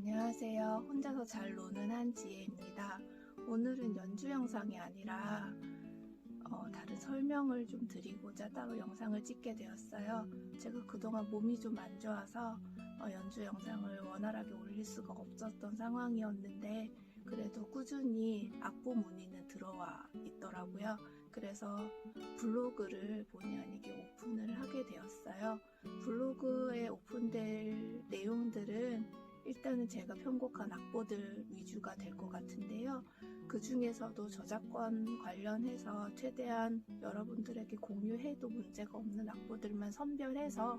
안녕하세요. 혼자서 잘 노는 한지혜입니다. 오늘은 연주 영상이 아니라 어, 다른 설명을 좀 드리고자 따로 영상을 찍게 되었어요. 제가 그동안 몸이 좀 안 좋아서 어, 연주 영상을 원활하게 올릴 수가 없었던 상황이었는데 그래도 꾸준히 악보 문의는 들어와 있더라고요. 그래서 블로그를 본의 아니게 오픈을 하게 되었어요. 블로그에 오픈될 일단은 제가 편곡한 악보들 위주가 될 것 같은데요. 그 중에서도 저작권 관련해서 최대한 여러분들에게 공유해도 문제가 없는 악보들만 선별해서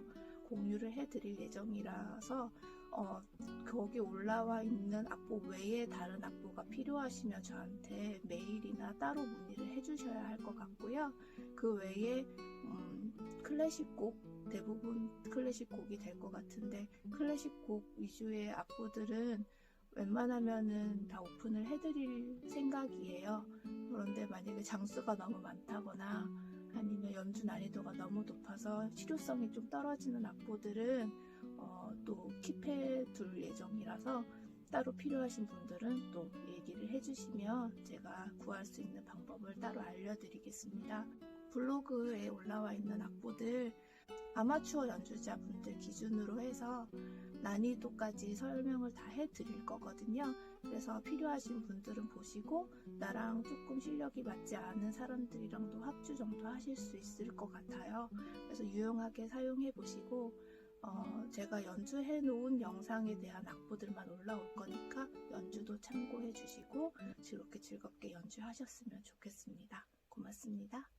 공유를 해드릴 예정이라서 어, 거기 올라와 있는 악보 외에 다른 악보가 필요하시면 저한테 메일이나 따로 문의를 해주셔야 할 것 같고요. 그 외에 음, 클래식 곡 대부분 클래식 곡이 될 것 같은데 클래식 곡 위주의 악보들은 웬만하면은 다 오픈을 해드릴 생각이에요. 그런데 만약에 장수가 너무 많다거나 아니면 연주 난이도가 너무 높아서 실효성이 좀 떨어지는 악보들은 어, 또 킵해 둘 예정이라서 따로 필요하신 분들은 또 얘기를 해주시면 제가 구할 수 있는 방법을 따로 알려드리겠습니다. 블로그에 올라와 있는 악보들 아마추어 연주자분들 기준으로 해서 난이도까지 설명을 다 해드릴 거거든요. 그래서 필요하신 분들은 보시고 나랑 조금 실력이 맞지 않은 사람들이랑도 합주 정도 하실 수 있을 것 같아요. 그래서 유용하게 사용해 보시고 어, 제가 연주해 놓은 영상에 대한 악보들만 올라올 거니까 연주도 참고해 주시고 즐겁게 즐겁게 연주하셨으면 좋겠습니다. 고맙습니다.